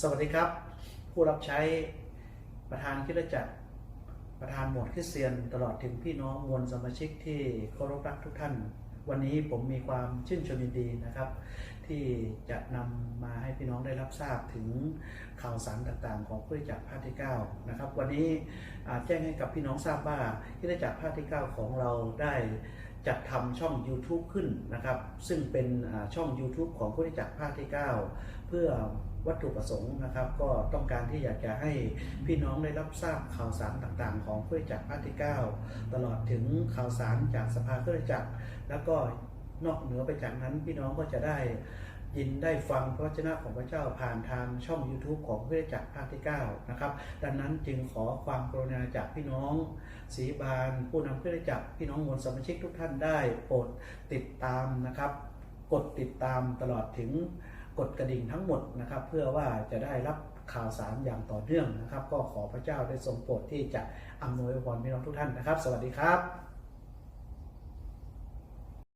สวัสดีครับ ผู้รับใช้ประธานคริสตจักร ประธานหมวดคริสเตียน ตลอดถึงพี่น้องมวลสมาชิกที่เคารพรักทุกท่าน วันนี้ผมมีความชื่นชมยินดีนะครับ ที่จะนำมาให้พี่น้องได้รับทราบถึงข่าวสารต่างๆ ของคริสตจักรภาคที่9นะครับวันนี้แจ้งให้กับพี่น้องทราบว่าคริสตจักรภาคที่ 9 ของเราได้ จัดทำช่อง YouTube ขึ้นนะครับ ซึ่งเป็นช่อง YouTube ของผู้ที่จักรภาคที่ 9 เพื่อวัตถุประสงค์นะครับ ก็ต้องการที่อยากจะให้พี่น้องได้รับทราบข่าวสารต่างๆ ของคริสตจักรภาคที่ 9 ตลอดถึงข่าวสารจากสภาคริสตจักรแล้วก็นอกเหนือไปจากนั้นพี่น้องก็จะได้ ยินได้ฟังพระวจนะของพระเจ้าผ่านทางช่อง YouTube ของคริสตจักรภาคที่ 9 นะครับ ดังนั้นจึงขอความกรุณาจากพี่น้องศรีบาลผู้นำคริสตจักรพี่น้องมวลสมาชิกทุกท่านได้โปรดติดตามนะครับ กดติดตามตลอดถึงกดกระดิ่งทั้งหมดนะครับ เพื่อว่าจะได้รับข่าวสารอย่างต่อเนื่องนะครับ ก็ขอพระเจ้าได้ทรงโปรดที่จะอำนวยพรพี่น้องทุกท่านนะครับ สวัสดีครับ